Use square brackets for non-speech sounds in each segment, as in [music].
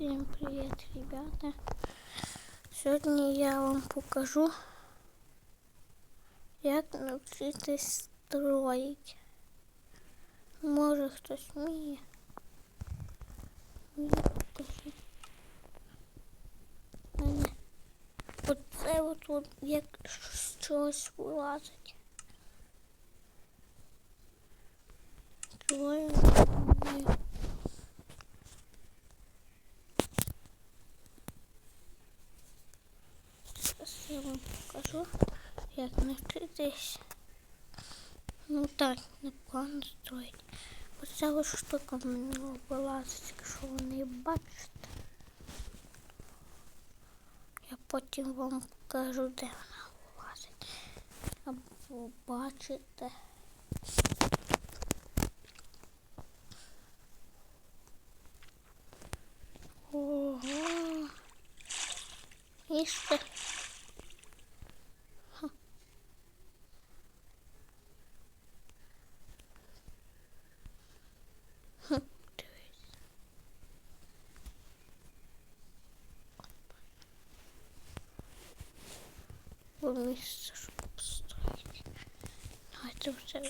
Всім привіт, ребята. Сьогодні я вам покажу, як навчитись строїти. Може хтось вміє. Мені покажи. Мене. Оце от, от як з чогось вилазить. Чого я не як навчитись. Ну так, непогано строїть. Оця ось штука в мене вилазить, якщо ви не бачите. Я потім вам покажу, де вона вилазить. Або бачите. Ого. Їсти.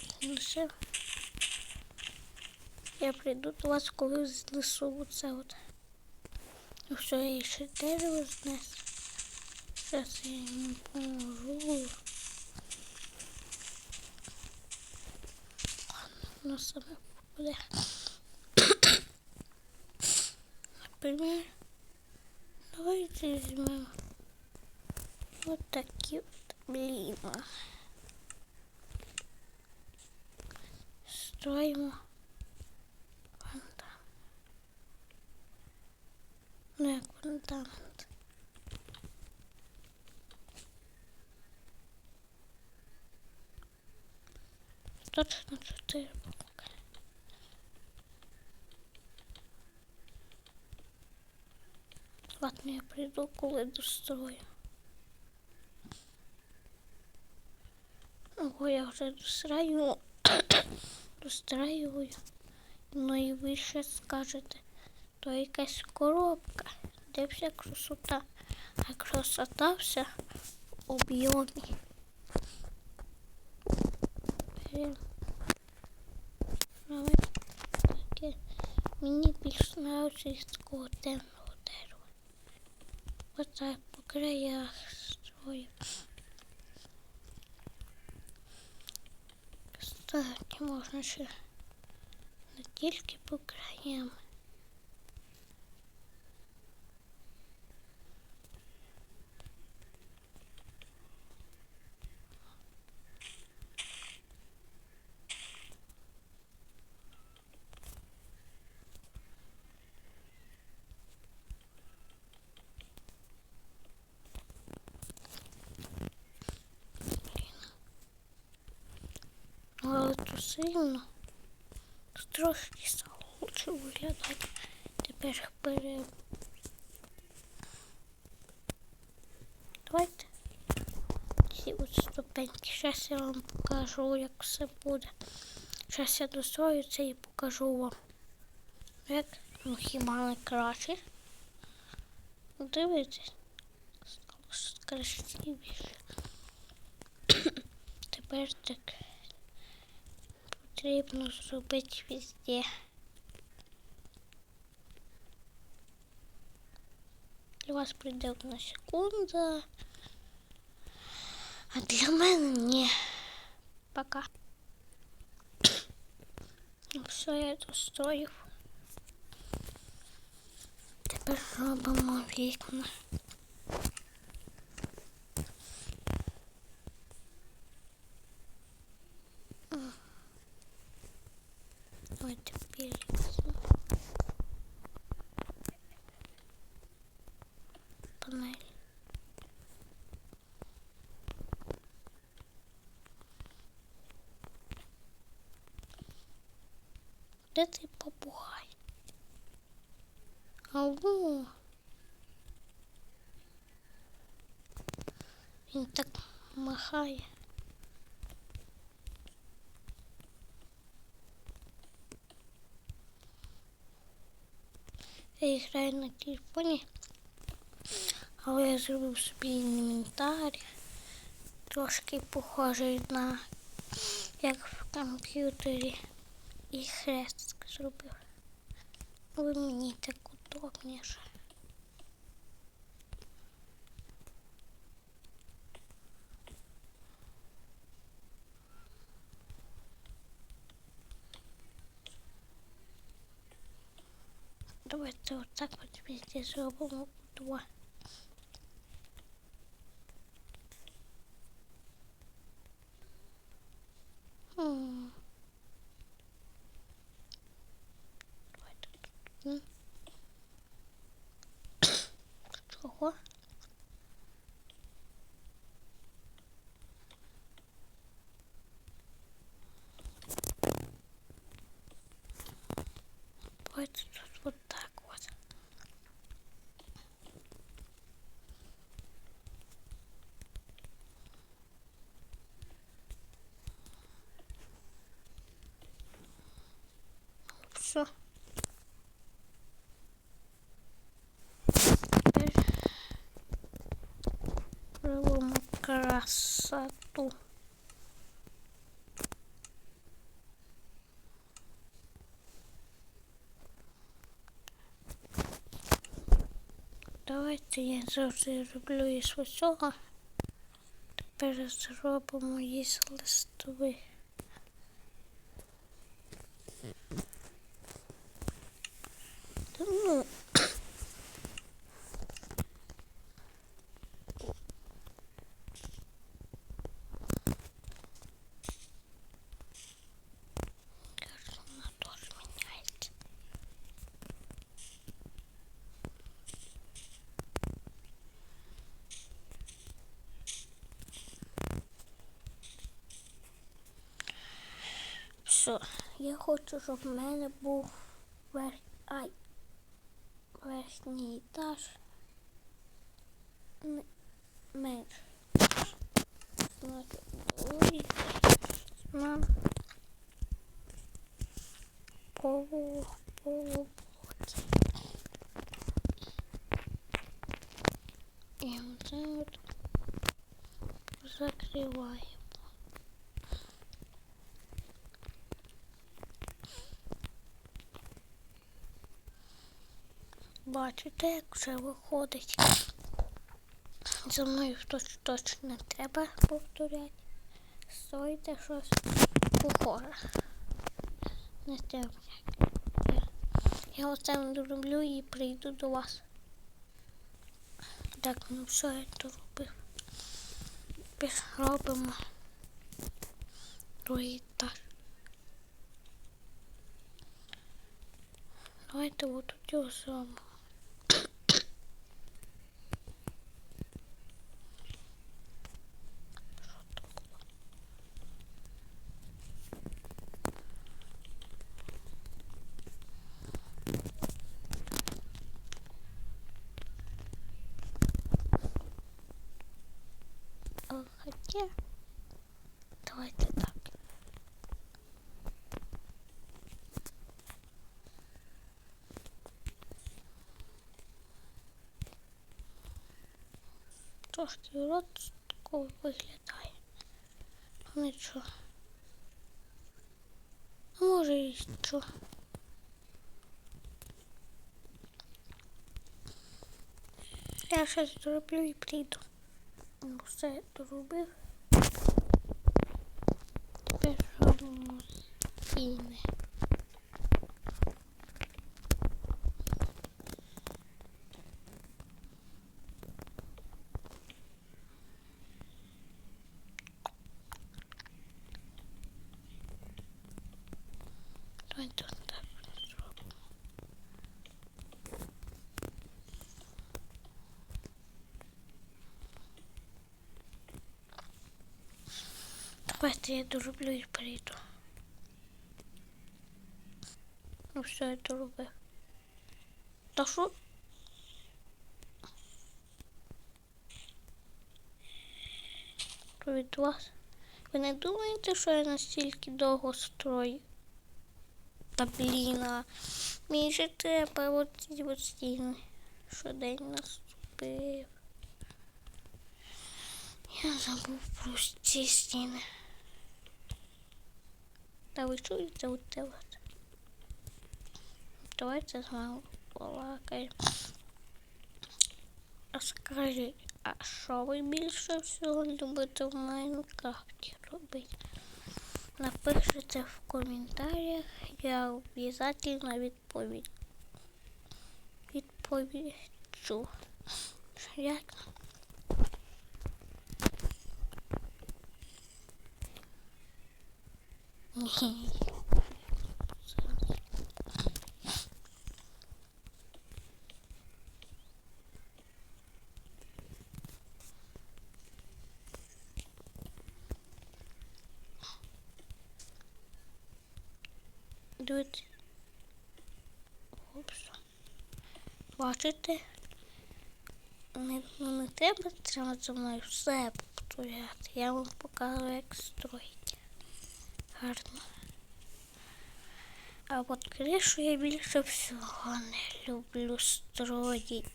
Давайте все лише. Я прийду до вас, коли знесу оце от. Ну все, я ще дерево знес. Зараз я йому поможу. Воно саме попаде. Например, давайте візьмемо вот такі от бліна. Строїмо фонтан. Ну, як фундамент. Точно чотири блоки. Ладно, я прийду, коли дострою. Ого, я вже достраю. Достраюю. Ну і ви ще скажете, то якась коробка, де вся красота. А красота вся в об'ємі. Мені більш подобається із такого дерева. Отак по краях строю. Кстати, можна ще не тільки по краям. Але то сильно. Трошки стало лучше виглядати. Тепер пере... Давайте. Ці от ступеньки. Зараз я вам покажу, як все буде. Зараз я дострою це і покажу вам. Як ну, хіба не краще. Дивіться. Стало красивіше. Тепер так потрібно зробити везде. Для вас прийде одна секунда. А для мене ні. Пока. Ну все, я достроїв. Тепер робимо вікна. Давайте перейдем. Панель. Де ти попугай? Алло. Він так махає. Я граю на телефоні, але я зробив собі інвентар. Трошки похожий на як в комп'ютері і хрест зробив. Але мені так удобніше. Давайте отак от везде зробимо два. М. Давайте тут. м. Чого? Давайте тут вот так вот. Все. Теперь робимо красоту. Давайте я завжди роблю із усього. Тепер зробимо із листових. Та Ну, кажется, вона теж міняється. Все, я хочу, щоб в мене був верх... Ай. верхній етаж менше. Ой, нам полу, полублоки. І оце от закриваємо. Бачите, як вже виходить. За мною точно, точно не треба повторяти. Стойте щось похоже. Не треба. Я, оце роблю і прийду до вас. Так, ну все я доробив. Тепер робимо другий етаж. Давайте отут його зробимо. Хотя, давайте так. Трошки рот такого виглядає. Ну Нічого. А Може і що. Я щось зроблю і прийду. Ну, все доробив. Тепер робимо стіни. Давай тут так зробимо. Давайте я дороблю і прийду. Ну все, я доробив. Та що? Від вас. Ви не думаєте, що я настільки довго строю? Та блін, а мені ще треба от ці от стіни. Що день наступив. Я забув про ці стіни. Та ви чуєте от те от? Давайте з вами полакаємо. Скажіть, а що ви більше всього любите в Майнкрафті робити? Напишите в коментарях, я обов'язково відповідь. Відповіджу. Як? Ні. Дивіться. Опс. Бачите? Не, ну, не треба треба за мною все повторяти. Я вам покажу, як строїть. Гарно. А от кришу я більше всього не люблю строїть.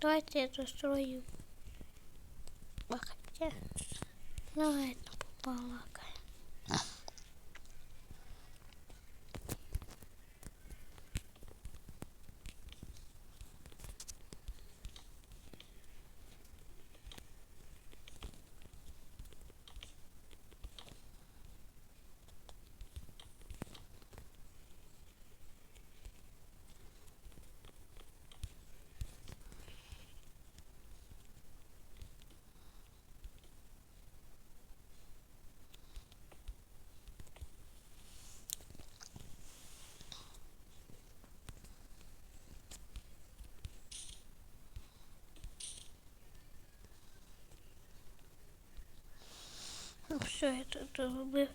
Давайте я дострою. Хотя, давайте побалакаємо. Ну все, я тут зробив.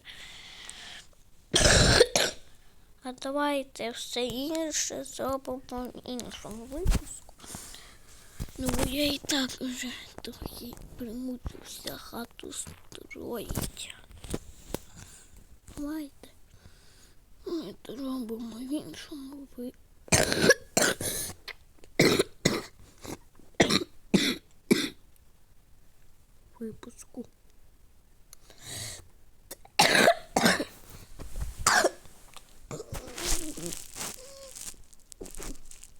[coughs] А давайте все інше зробимо в іншому випуску. Ну, бо я і так вже трохи примучився хату строїть. Давайте. Ми це робимо в іншому ви- випуску.